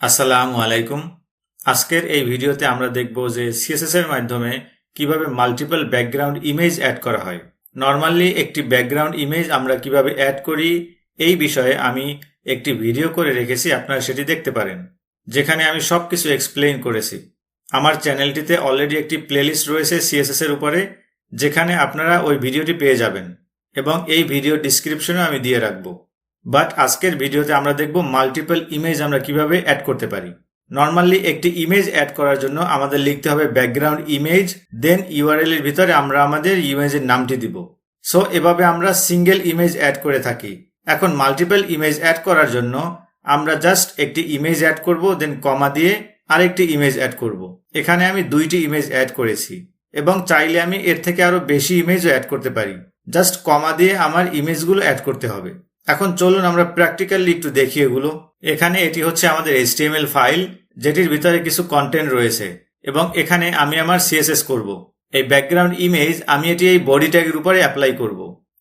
আসসালামু আলাইকুম। আজকের এই ভিডিওতে আমরা দেখব যে সিএসএস এর মাধ্যমে কীভাবে মাল্টিপল ব্যাকগ্রাউন্ড ইমেজ অ্যাড করা হয়। নর্মালি একটি ব্যাকগ্রাউন্ড ইমেজ আমরা কীভাবে অ্যাড করি, এই বিষয়ে আমি একটি ভিডিও করে রেখেছি, আপনারা সেটি দেখতে পারেন। যেখানে আমি সব কিছু এক্সপ্লেইন করেছি। আমার চ্যানেলটিতে অলরেডি একটি প্লেলিস্ট রয়েছে সিএসএস এর উপরে, যেখানে আপনারা ওই ভিডিওটি পেয়ে যাবেন এবং এই ভিডিও ডিসক্রিপশনে আমি দিয়ে রাখব। বাট আজকের ভিডিওতে আমরা দেখব মাল্টিপল ইমেজ আমরা কীভাবে অ্যাড করতে পারি। নর্মালি একটি ইমেজ অ্যাড করার জন্য আমাদের লিখতে হবে ব্যাকগ্রাউন্ড ইমেজ দেন ইউআরএল এর ভিতরে আমরা আমাদের ইমেজের নামটি দিব। সো এভাবে আমরা সিঙ্গেল ইমেজ অ্যাড করে থাকি। এখন মাল্টিপল ইমেজ অ্যাড করার জন্য আমরা জাস্ট একটি ইমেজ অ্যাড করব দেন কমা দিয়ে আরেকটি ইমেজ অ্যাড করব। এখানে আমি দুইটি ইমেজ অ্যাড করেছি, এবং চাইলে আমি এর থেকে আরও বেশি ইমেজও অ্যাড করতে পারি। জাস্ট কমা দিয়ে আমার ইমেজগুলো অ্যাড করতে হবে। এখন চলুন আমরা প্র্যাকটিক্যালি একটু দেখি এগুলো। এখানে এটি হচ্ছে আমাদের এইচটিএমএল ফাইল যেটির ভিতরে কিছু কন্টেন্ট রয়েছে, এবং এখানে আমি আমার সিএসএস করব। এই ব্যাকগ্রাউন্ড ইমেজ আমি এটি এই বডি ট্যাগের উপরে অ্যাপ্লাই করব।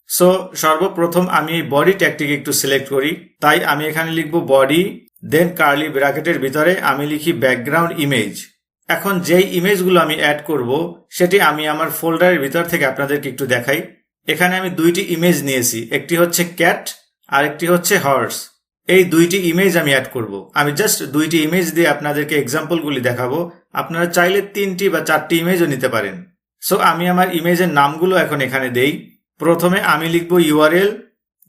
সো সর্বপ্রথম আমি এই বডি ট্যাগটিকে একটু সিলেক্ট করি, তাই আমি এখানে লিখব বডি দেন কার্লি ব্র্যাকেটের ভিতরে আমি লিখি ব্যাকগ্রাউন্ড ইমেজ এখন যেই ইমেজগুলো আমি অ্যাড করব, সেটি আমি আমার ফোল্ডারের ভিতর থেকে আপনাদেরকে একটু দেখাই। এখানে আমি দুইটি ইমেজ নিয়েছি, একটি হচ্ছে ক্যাট আরেকটি হচ্ছে হর্স এই দুইটি ইমেজ আমি অ্যাড করব। আমি জাস্ট দুইটি ইমেজ দিয়ে আপনাদেরকে এক্সাম্পলগুলি দেখাবো। আপনারা চাইলে তিনটি বা চারটি ইমেজও নিতে পারেন। সো আমি আমার ইমেজের নামগুলো এখন এখানে দেই। প্রথমে আমি লিখব ইউআরএল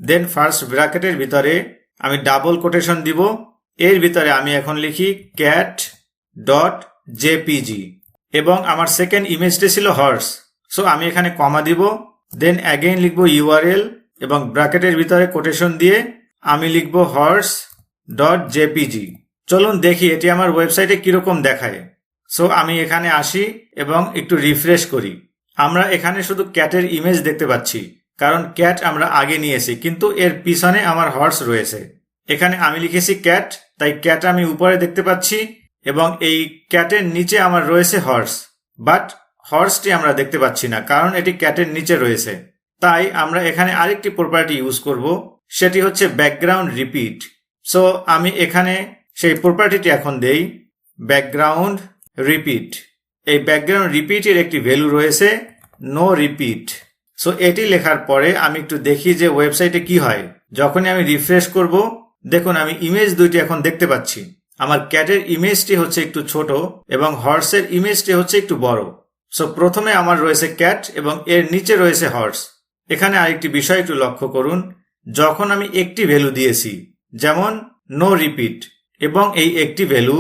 দেন ফার্স্ট ব্র্যাকেটের ভিতরে আমি ডাবল কোটেশন দিব। এর ভিতরে আমি এখন লিখি ক্যাট ডট জেপিজি এবং আমার সেকেন্ড ইমেজটি ছিল হর্স সো আমি এখানে কমা দিব। দেন অ্যাগেইন লিখব ইউআরএল এবং ব্র্যাকেটের ভিতরে কোটেশন দিয়ে আমি লিখব হর্স ডট জেপিজি চলুন দেখি এটি আমার ওয়েবসাইটে কীরকম দেখায়। সো আমি এখানে আসি এবং একটু রিফ্রেশ করি। আমরা এখানে শুধু ক্যাটের ইমেজ দেখতে পাচ্ছি, কারণ ক্যাট আমরা আগে নিয়েছি, কিন্তু এর পিছনে আমার হর্স রয়েছে। এখানে আমি লিখেছি ক্যাট তাই ক্যাট আমি উপরে দেখতে পাচ্ছি এবং এই ক্যাটের নিচে আমার রয়েছে হর্স বাট হর্সটি আমরা দেখতে পাচ্ছি না, কারণ এটি ক্যাটের নিচে রয়েছে। তাই আমরা এখানে আরেকটি প্রপার্টি ইউজ করব, সেটি হচ্ছে ব্যাকগ্রাউন্ড রিপিট সো আমি এখানে সেই প্রপার্টিটি এখন দেই ব্যাকগ্রাউন্ড রিপিট এই ব্যাকগ্রাউন্ড রিপিটের একটি ভ্যালু রয়েছে নো রিপিট সো এটি লেখার পরে আমি একটু দেখি যে ওয়েবসাইটে কি হয়। যখনই আমি রিফ্রেশ করব, দেখুন আমি ইমেজ দুইটি এখন দেখতে পাচ্ছি। আমার ক্যাটের ইমেজটি হচ্ছে একটু ছোট এবং হর্সের ইমেজটি হচ্ছে একটু বড়। সো প্রথমে আমার রয়েছে ক্যাট এবং এর নিচে রয়েছে হর্স এখানে আরেকটি বিষয় একটু লক্ষ্য করুন। যখন আমি একটি ভ্যালু দিয়েছি, যেমন নো রিপিট এবং এই একটি ভ্যালু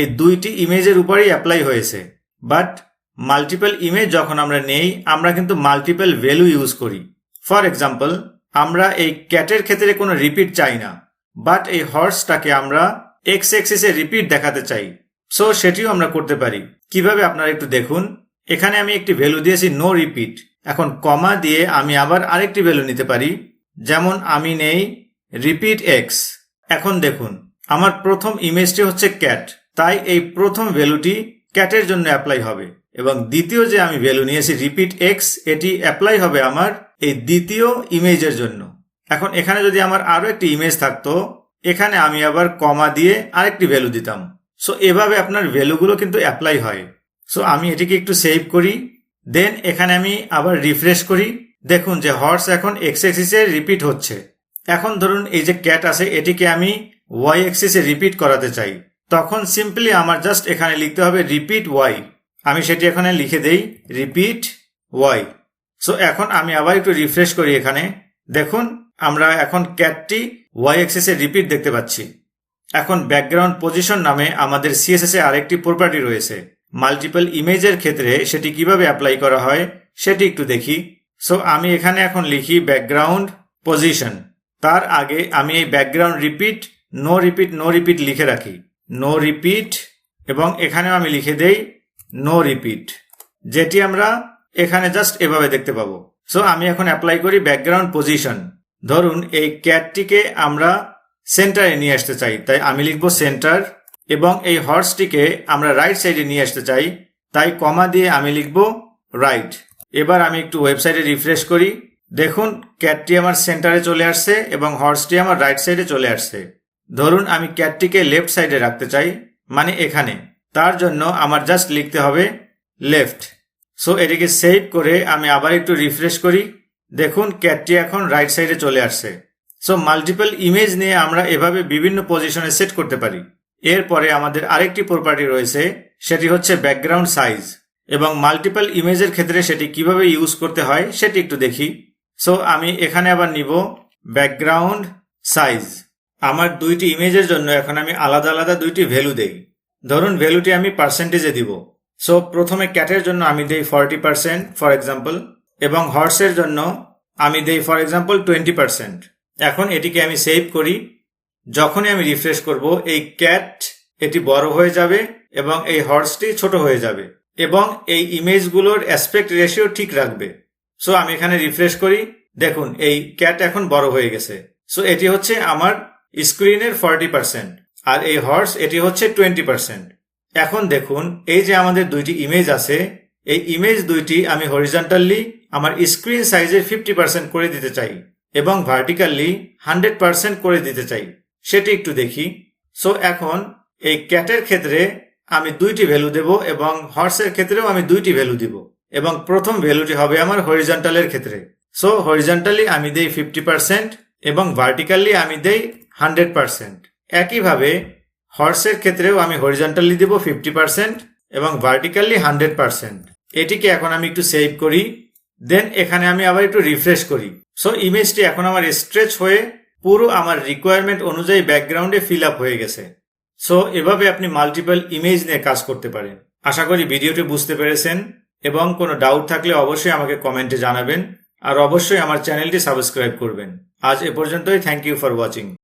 এই দুইটি ইমেজের উপরেই অ্যাপ্লাই হয়েছে। বাট মাল্টিপল ইমেজ যখন আমরা নেই, আমরা কিন্তু মাল্টিপল ভ্যালু ইউজ করি। ফর এক্সাম্পল আমরা এই ক্যাটের ক্ষেত্রে কোনো রিপিট চাই না। বাট এই হর্সটাকে আমরা এক্স এক্সিসে রিপিট দেখাতে চাই। সো সেটিও আমরা করতে পারি। কীভাবে আপনারা একটু দেখুন। এখানে আমি একটি ভ্যালু দিয়েছি নো রিপিট এখন কমা দিয়ে আমি আবার আরেকটি ভ্যালু নিতে পারি। যেমন আমি নেই রিপিট এক্স এখন দেখুন, আমার প্রথম ইমেজটি হচ্ছে ক্যাট তাই এই প্রথম ভ্যালুটি ক্যাটের জন্য অ্যাপ্লাই হবে। এবং দ্বিতীয় যে আমি ভ্যালু নিয়েছি রিপিট এক্স এটি অ্যাপ্লাই হবে আমার এই দ্বিতীয় ইমেজের জন্য। এখন এখানে যদি আমার আরও একটি ইমেজ থাকতো, এখানে আমি আবার কমা দিয়ে আরেকটি ভ্যালু দিতাম। সো এভাবে আপনার ভ্যালুগুলো কিন্তু অ্যাপ্লাই হয়। সো আমি এটিকে একটু সেভ করি। দেন এখানে আমি আবার রিফ্রেশ করি। দেখুন যে হর্স এখন এক্স এক্সিসে রিপিট হচ্ছে। এখন ধরুন এই যে ক্যাট আছে, এটিকে আমি ওয়াই এক্সিসে রিপিট করাতে চাই। তখন সিম্পলি আমার জাস্ট এখানে লিখতে হবে রিপিট ওয়াই আমি সেটি এখানে লিখে দেই রিপিট ওয়াই সো এখন আমি আবার একটু রিফ্রেশ করি এখানে। দেখুন, আমরা এখন ক্যাটটি ওয়াই এক্সিসে রিপিট দেখতে পাচ্ছি। এখন ব্যাকগ্রাউন্ড পজিশন নামে আমাদের সিএসএস এ আরেকটি প্রপার্টি রয়েছে। মাল্টিপল ইমেজের ক্ষেত্রে সেটি কীভাবে অ্যাপ্লাই করা হয়, সেটি একটু দেখি। সো আমি এখানে এখন লিখি ব্যাকগ্রাউন্ড পজিশন তার আগে আমি এই background repeat no repeat no repeat লিখে রাখি। নো রিপিট এবং এখানেও আমি লিখে দেই নো রিপিট যেটি আমরা এখানে জাস্ট এভাবে দেখতে পাবো। সো আমি এখন অ্যাপ্লাই করি ব্যাকগ্রাউন্ড পজিশন ধরুন, এই ক্যাটটিকে আমরা সেন্টারে নিয়ে আসতে চাই। তাই আমি লিখব সেন্টার এবং এই হর্সটিকে আমরা রাইট সাইডে নিয়ে আসতে চাই। তাই কমা দিয়ে আমি লিখব রাইট এবার আমি একটু ওয়েবসাইটে রিফ্রেশ করি। দেখুন ক্যাটটি আমার সেন্টারে চলে আসছে এবং হর্সটি আমার রাইট সাইডে চলে আসছে। ধরুন, আমি ক্যাটটিকে লেফট সাইডে রাখতে চাই মানে এখানে। তার জন্য আমার জাস্ট লিখতে হবে লেফট সো এটিকে সেভ করে আমি আবার একটু রিফ্রেশ করি। দেখুন ক্যাটটি এখন রাইট সাইডে চলে আসছে। সো মাল্টিপল ইমেজ নিয়ে আমরা এভাবে বিভিন্ন পজিশনে সেট করতে পারি। এরপরে আমাদের আরেকটি প্রপার্টি রয়েছে, সেটি হচ্ছে ব্যাকগ্রাউন্ড সাইজ এবং মাল্টিপল ইমেজের ক্ষেত্রে সেটি কীভাবে ইউজ করতে হয় সেটি একটু দেখি। সো আমি এখানে আবার নিব ব্যাকগ্রাউন্ড সাইজ আমার দুইটি ইমেজের জন্য এখন আমি আলাদা আলাদা দুইটি ভ্যালু দেই। ধরুন ভ্যালুটি আমি পার্সেন্টেজে দিব। সো প্রথমে ক্যাটের জন্য আমি দেই ফর্টি পার্সেন্ট ফর এক্সাম্পল এবং হর্সের জন্য আমি দেই ফর এক্সাম্পল টোয়েন্টি পার্সেন্ট এখন এটিকে আমি সেভ করি। যখনই আমি রিফ্রেশ করব, এই ক্যাট এটি বড় হয়ে যাবে এবং এই হর্সটি ছোট হয়ে যাবে এবং এই ইমেজগুলোর অ্যাসপেক্ট রেশিও ঠিক রাখবে। সো আমি এখানে রিফ্রেশ করি। দেখুন, এই ক্যাট এখন বড় হয়ে গেছে। সো এটি হচ্ছে আমার স্ক্রিনের ফর্টি পার্সেন্ট আর এই হর্স এটি হচ্ছে টোয়েন্টি পার্সেন্ট এখন দেখুন, এই যে আমাদের দুইটি ইমেজ আছে, এই ইমেজ দুইটি আমি হরিজন্টালি আমার স্ক্রিন সাইজের ফিফটি পার্সেন্ট করে দিতে চাই এবং ভার্টিক্যালি হান্ড্রেড পার্সেন্ট করে দিতে চাই। সেটি একটু দেখি। সো এখন এই ক্যাটের ক্ষেত্রে আমি দুইটি ভ্যালু দেব এবং হর্সের ক্ষেত্রেও আমি দুইটি ভ্যালু দিব এবং প্রথম ভ্যালুটি হবে আমার হরিজন্টালের ক্ষেত্রে। সো হরিজন্টালি আমি দেই ফিফটি পার্সেন্ট এবং ভার্টিক্যালি আমি দেই হান্ড্রেড পার্সেন্ট একইভাবে হর্সের ক্ষেত্রেও আমি হরিজন্টালি দেব ফিফটি পার্সেন্ট এবং ভার্টিক্যালি হান্ড্রেড পার্সেন্ট এটিকে এখন আমি একটু সেভ করি দেন এখানে আমি আবার একটু রিফ্রেশ করি। সো ইমেজটি এখন আমার স্ট্রেচ হয়ে পুরো আমার রিকোয়ারমেন্ট অনুযায়ী ব্যাকগ্রাউন্ডে ফিল আপ হয়ে গেছে। সো এভাবে আপনি মাল্টিপল ইমেজ নিয়ে কাজ করতে পারেন। আশা করি ভিডিওটি বুঝতে পেরেছেন এবং কোনো ডাউট থাকলে অবশ্যই আমাকে কমেন্টে জানাবেন। আর অবশ্যই আমার চ্যানেলটি সাবস্ক্রাইব করবেন। আজ এ পর্যন্তই। Thank you for watching